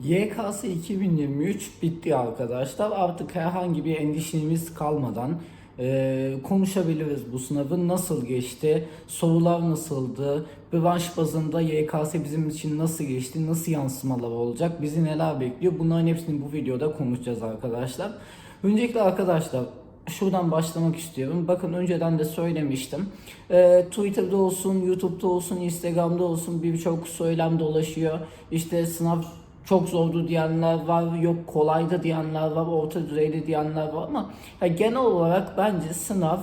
YKS 2023 bitti arkadaşlar. Artık herhangi bir endişemiz kalmadan e, konuşabiliriz bu sınavın nasıl geçti, sorular nasıldı, branş bazında YKS bizim için nasıl geçti, nasıl yansımalar olacak, bizi neler bekliyor bunların hepsini bu videoda konuşacağız arkadaşlar. Öncelikle arkadaşlar şuradan başlamak istiyorum. Bakın önceden de söylemiştim. Ee, Twitter'da olsun, YouTube'da olsun, Instagram'da olsun birçok söylem dolaşıyor. İşte sınav çok zordu diyenler var, yok kolaydı diyenler var, orta düzeyde diyenler var ama genel olarak bence sınav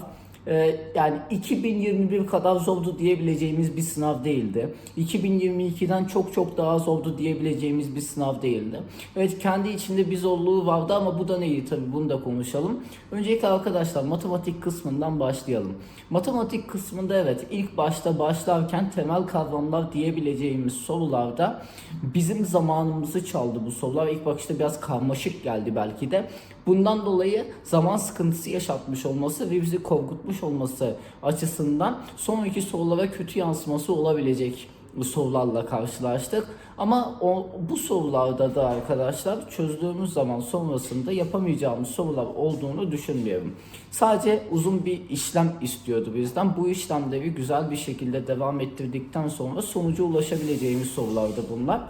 e, yani 2021 kadar zordu diyebileceğimiz bir sınav değildi. 2022'den çok çok daha zordu diyebileceğimiz bir sınav değildi. Evet kendi içinde bir zorluğu vardı ama bu da neydi tabii bunu da konuşalım. Öncelikle arkadaşlar matematik kısmından başlayalım. Matematik kısmında evet ilk başta başlarken temel kavramlar diyebileceğimiz sorularda bizim zamanımızı çaldı bu sorular. İlk bakışta biraz karmaşık geldi belki de. Bundan dolayı zaman sıkıntısı yaşatmış olması ve bizi korkutmuş olması açısından sonraki sorulara kötü yansıması olabilecek sorularla karşılaştık. Ama o, bu sorularda da arkadaşlar çözdüğümüz zaman sonrasında yapamayacağımız sorular olduğunu düşünmüyorum. Sadece uzun bir işlem istiyordu bizden. Bu işlemleri güzel bir şekilde devam ettirdikten sonra sonuca ulaşabileceğimiz sorulardı bunlar.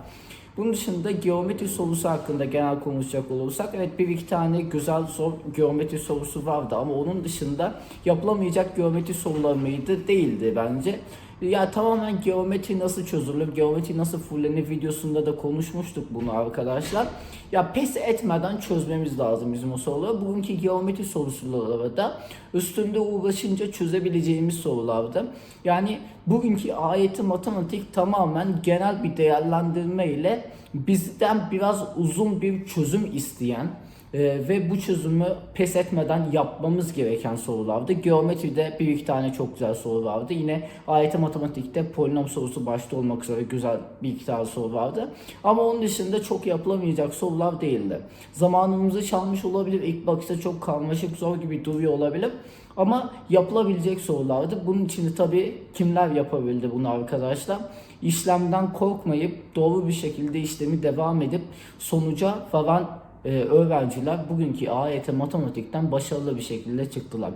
Bunun dışında geometri sorusu hakkında genel konuşacak olursak evet bir iki tane güzel zor geometri sorusu vardı ama onun dışında yapılamayacak geometri sorular mıydı? Değildi bence. Ya tamamen geometri nasıl çözülür, geometri nasıl fullenir videosunda da konuşmuştuk bunu arkadaşlar. Ya pes etmeden çözmemiz lazım bizim o soruları. Bugünkü geometri soruları da üstünde uğraşınca çözebileceğimiz sorulardı. Yani bugünkü ayeti matematik tamamen genel bir değerlendirme ile bizden biraz uzun bir çözüm isteyen ee, ve bu çözümü pes etmeden yapmamız gereken sorulardı. Geometride bir iki tane çok güzel soru vardı. Yine AYT matematikte polinom sorusu başta olmak üzere güzel bir iki tane soru vardı. Ama onun dışında çok yapılamayacak sorular değildi. Zamanımızı çalmış olabilir. İlk bakışta çok karmaşık zor gibi duruyor olabilir. Ama yapılabilecek sorulardı. Bunun için de tabii kimler yapabildi bunu arkadaşlar? İşlemden korkmayıp doğru bir şekilde işlemi devam edip sonuca varan e, öğrenciler bugünkü AYT matematikten başarılı bir şekilde çıktılar.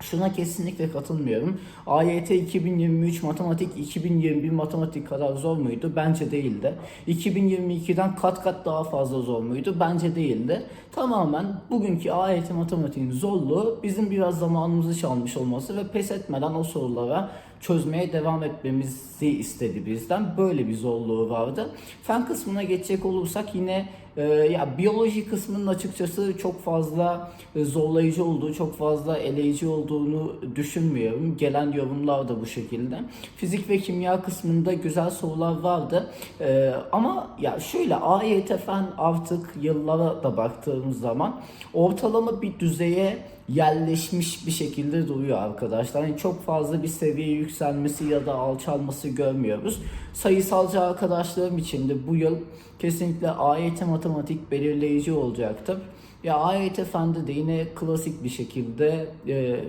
Şuna kesinlikle katılmıyorum. AYT 2023 matematik 2021 matematik kadar zor muydu? Bence değildi. 2022'den kat kat daha fazla zor muydu? Bence değildi. Tamamen bugünkü AYT matematiğin zorluğu bizim biraz zamanımızı çalmış olması ve pes etmeden o sorulara çözmeye devam etmemizi istedi bizden. Böyle bir zorluğu vardı. Fen kısmına geçecek olursak yine e, ya biyoloji kısmının açıkçası çok fazla e, zorlayıcı olduğu, çok fazla eleyici olduğunu düşünmüyorum. Gelen yorumlar da bu şekilde. Fizik ve kimya kısmında güzel sorular vardı. E, ama ya şöyle AYT fen artık yıllara da baktığımız zaman ortalama bir düzeye yerleşmiş bir şekilde duruyor arkadaşlar. Yani çok fazla bir seviye yükselmesi ya da alçalması görmüyoruz. Sayısalcı arkadaşlarım için de bu yıl kesinlikle AYT matematik belirleyici olacaktır. Ya AYT fende de yine klasik bir şekilde e,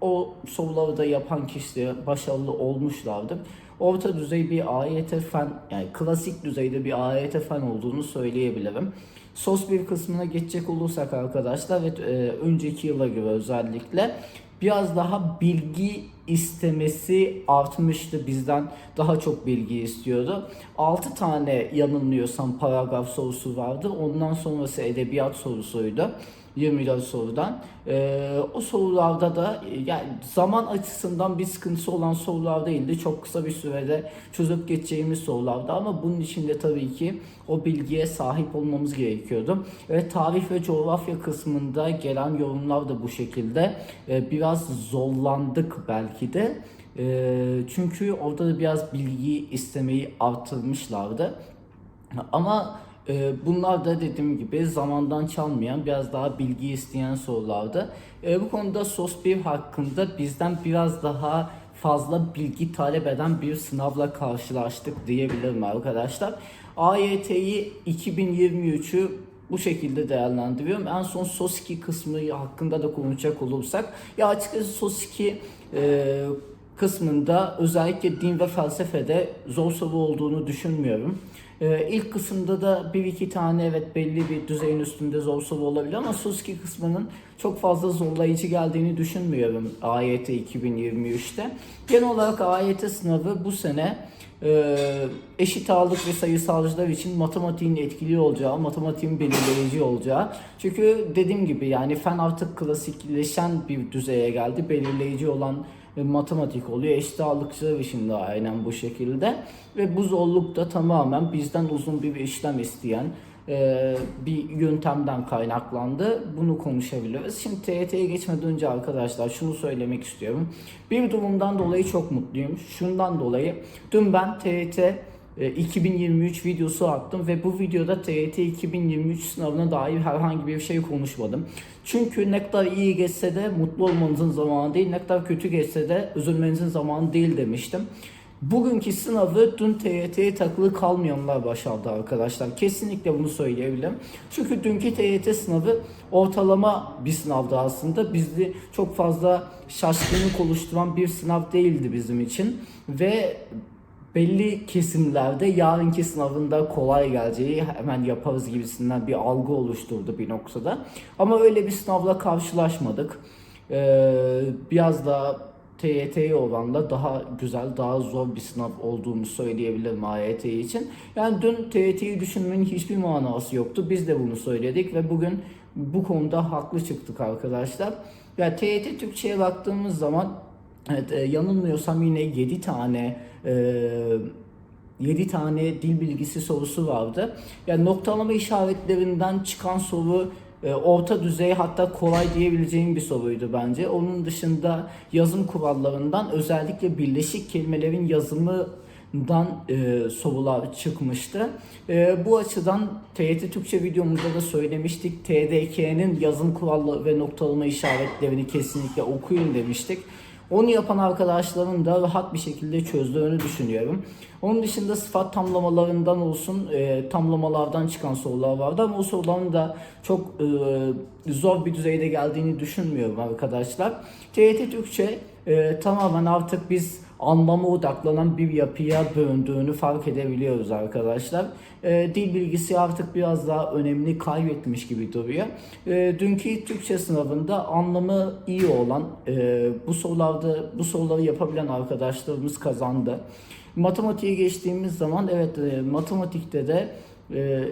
o soruları da yapan kişiler başarılı olmuşlardır. Orta düzey bir AYT fen yani klasik düzeyde bir AYT fen olduğunu söyleyebilirim. Sos bir kısmına geçecek olursak arkadaşlar ve e, önceki yıla göre özellikle biraz daha bilgi istemesi artmıştı bizden daha çok bilgi istiyordu. 6 tane yanılmıyorsam paragraf sorusu vardı. Ondan sonrası edebiyat sorusuydu. 24 sorudan. Ee, o sorularda da yani zaman açısından bir sıkıntısı olan sorular değildi. Çok kısa bir sürede çözüp geçeceğimiz sorulardı ama bunun için de tabii ki o bilgiye sahip olmamız gerekiyordu. Ve tarih ve coğrafya kısmında gelen yorumlar da bu şekilde. Ee, biraz zorlandık belki de. Ee, çünkü orada da biraz bilgi istemeyi arttırmışlardı. Ama e, bunlar da dediğim gibi zamandan çalmayan biraz daha bilgi isteyen sorulardı. E, bu konuda SOS 1 hakkında bizden biraz daha fazla bilgi talep eden bir sınavla karşılaştık diyebilirim arkadaşlar. AYT'yi 2023'ü bu şekilde değerlendiriyorum. En son SOS2 kısmı hakkında da konuşacak olursak ya açıkçası SOS2 e, kısmında özellikle din ve felsefede zor soru olduğunu düşünmüyorum. Ee, ilk kısımda da bir iki tane evet belli bir düzeyin üstünde zor soru olabilir ama SOSKİ kısmının çok fazla zorlayıcı geldiğini düşünmüyorum AYT 2023'te. Genel olarak AYT sınavı bu sene e, eşit ağırlık ve sayısalcılar için matematiğin etkili olacağı, matematiğin belirleyici olacağı. Çünkü dediğim gibi yani fen artık klasikleşen bir düzeye geldi. Belirleyici olan e, matematik oluyor. Eşit ağırlıkçılar için de aynen bu şekilde. Ve bu zorluk da tamamen bizden uzun bir işlem isteyen e, bir yöntemden kaynaklandı. Bunu konuşabiliriz. Şimdi TYT'ye geçmeden önce arkadaşlar şunu söylemek istiyorum. Bir durumdan dolayı çok mutluyum. Şundan dolayı dün ben TYT 2023 videosu attım ve bu videoda TYT 2023 sınavına dair herhangi bir şey konuşmadım. Çünkü ne kadar iyi geçse de mutlu olmanızın zamanı değil, ne kadar kötü geçse de üzülmenizin zamanı değil demiştim. Bugünkü sınavı dün TYT'ye takılı kalmayanlar başardı arkadaşlar. Kesinlikle bunu söyleyebilirim. Çünkü dünkü TYT sınavı ortalama bir sınavdı aslında. Bizi çok fazla şaşkınlık oluşturan bir sınav değildi bizim için. Ve belli kesimlerde yarınki sınavında kolay geleceği hemen yaparız gibisinden bir algı oluşturdu bir noktada. Ama öyle bir sınavla karşılaşmadık. Ee, biraz daha TYT'ye oranla daha güzel, daha zor bir sınav olduğunu söyleyebilirim AYT için. Yani dün TYT'yi düşünmenin hiçbir manası yoktu. Biz de bunu söyledik ve bugün bu konuda haklı çıktık arkadaşlar. Ya TYT Türkçe'ye baktığımız zaman evet, e, yanılmıyorsam yine 7 tane e, 7 tane dil bilgisi sorusu vardı. Yani noktalama işaretlerinden çıkan soru e, orta düzey hatta kolay diyebileceğim bir soruydu bence. Onun dışında yazım kurallarından özellikle birleşik kelimelerin yazımından e, sorular çıkmıştı. E, bu açıdan TYT Türkçe videomuzda da söylemiştik. TDK'nin yazım kuralları ve noktalama işaretlerini kesinlikle okuyun demiştik. Onu yapan arkadaşların da rahat bir şekilde çözdüğünü düşünüyorum. Onun dışında sıfat tamlamalarından olsun, e, tamlamalardan çıkan sorular vardı ama o soruların da çok e, zor bir düzeyde geldiğini düşünmüyorum arkadaşlar. TYT Türkçe e, tamamen artık biz anlama odaklanan bir yapıya bölündüğünü fark edebiliyoruz arkadaşlar. E, dil bilgisi artık biraz daha önemli kaybetmiş gibi duruyor. E, dünkü Türkçe sınavında anlamı iyi olan e, bu sorularda bu soruları yapabilen arkadaşlarımız kazandı. Matematiğe geçtiğimiz zaman evet e, matematikte de e,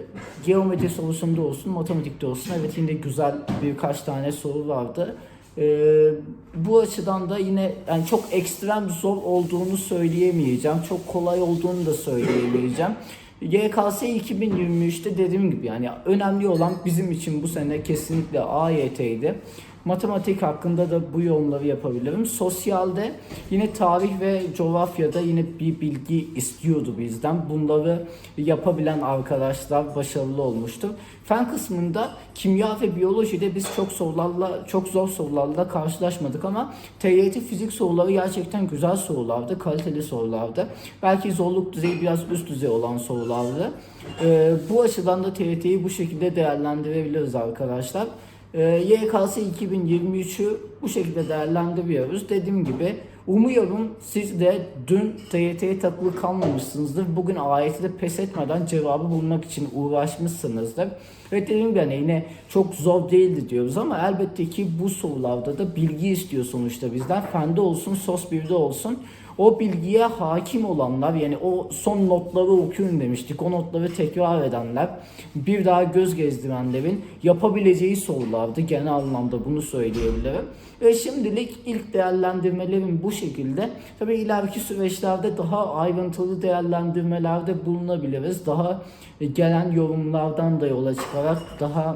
geometri sorusunda olsun, matematikte olsun evet yine güzel birkaç tane soru vardı. Ee, bu açıdan da yine yani çok ekstrem zor olduğunu söyleyemeyeceğim. Çok kolay olduğunu da söyleyemeyeceğim. YKS 2023'te dediğim gibi yani önemli olan bizim için bu sene kesinlikle AYT'ydi. Matematik hakkında da bu yorumları yapabilirim. Sosyalde yine tarih ve coğrafyada yine bir bilgi istiyordu bizden. Bunları yapabilen arkadaşlar başarılı olmuştur. Fen kısmında kimya ve biyolojide biz çok sorularla çok zor sorularla karşılaşmadık ama TYT fizik soruları gerçekten güzel sorulardı, kaliteli sorulardı. Belki zorluk düzeyi biraz üst düzey olan sorulardı. Ee, bu açıdan da TYT'yi bu şekilde değerlendirebiliriz arkadaşlar. Ee, YKS 2023'ü bu şekilde değerlendiriyoruz. Dediğim gibi umuyorum siz de dün TYT'ye takılı kalmamışsınızdır. Bugün AYT'de pes etmeden cevabı bulmak için uğraşmışsınızdır. Ve dediğim gibi hani yine çok zor değildi diyoruz ama elbette ki bu sorularda da bilgi istiyor sonuçta bizden. Fende olsun, sos 1'de olsun o bilgiye hakim olanlar yani o son notları okuyun demiştik. O notları tekrar edenler bir daha göz gezdirenlerin yapabileceği sorulardı. Genel anlamda bunu söyleyebilirim. Ve şimdilik ilk değerlendirmelerim bu şekilde. Tabii ileriki süreçlerde daha ayrıntılı değerlendirmelerde bulunabiliriz. Daha gelen yorumlardan da yola çıkarak daha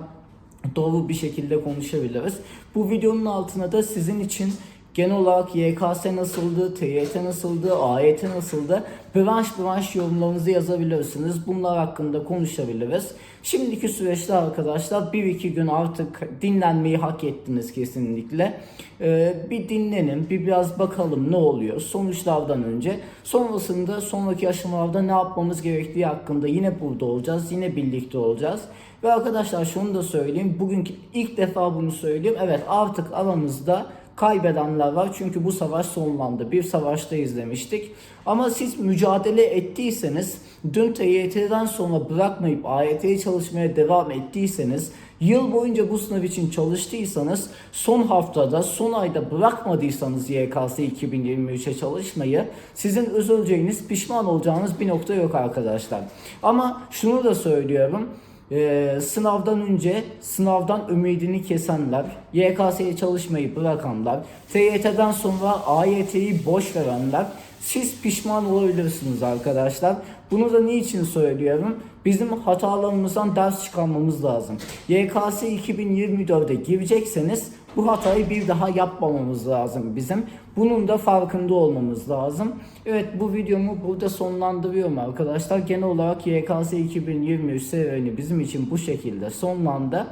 doğru bir şekilde konuşabiliriz. Bu videonun altına da sizin için Genel olarak YKS nasıldı, TYT nasıldı, AYT nasıldı? Branş branş yorumlarınızı yazabilirsiniz. Bunlar hakkında konuşabiliriz. Şimdiki süreçte arkadaşlar bir iki gün artık dinlenmeyi hak ettiniz kesinlikle. Ee, bir dinlenin, bir biraz bakalım ne oluyor sonuçlardan önce. Sonrasında sonraki aşamalarda ne yapmamız gerektiği hakkında yine burada olacağız. Yine birlikte olacağız. Ve arkadaşlar şunu da söyleyeyim. Bugünkü ilk defa bunu söyleyeyim. Evet artık aramızda kaybedenler var. Çünkü bu savaş sonlandı. Bir savaşta izlemiştik. Ama siz mücadele ettiyseniz, dün TYT'den sonra bırakmayıp AYT'ye çalışmaya devam ettiyseniz, yıl boyunca bu sınav için çalıştıysanız, son haftada, son ayda bırakmadıysanız YKS 2023'e çalışmayı, sizin üzüleceğiniz, pişman olacağınız bir nokta yok arkadaşlar. Ama şunu da söylüyorum. Ee, sınavdan önce sınavdan ümidini kesenler, YKS'ye çalışmayı bırakanlar, TYT'den sonra AYT'yi boş verenler siz pişman olabilirsiniz arkadaşlar. Bunu da niçin söylüyorum? Bizim hatalarımızdan ders çıkarmamız lazım. YKS 2024'e girecekseniz bu hatayı bir daha yapmamamız lazım bizim. Bunun da farkında olmamız lazım. Evet bu videomu burada sonlandırıyorum arkadaşlar. Genel olarak YKS 2023 serüveni bizim için bu şekilde sonlandı.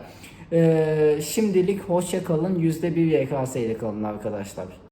Ee, şimdilik hoşça kalın. %1 YKS ile kalın arkadaşlar.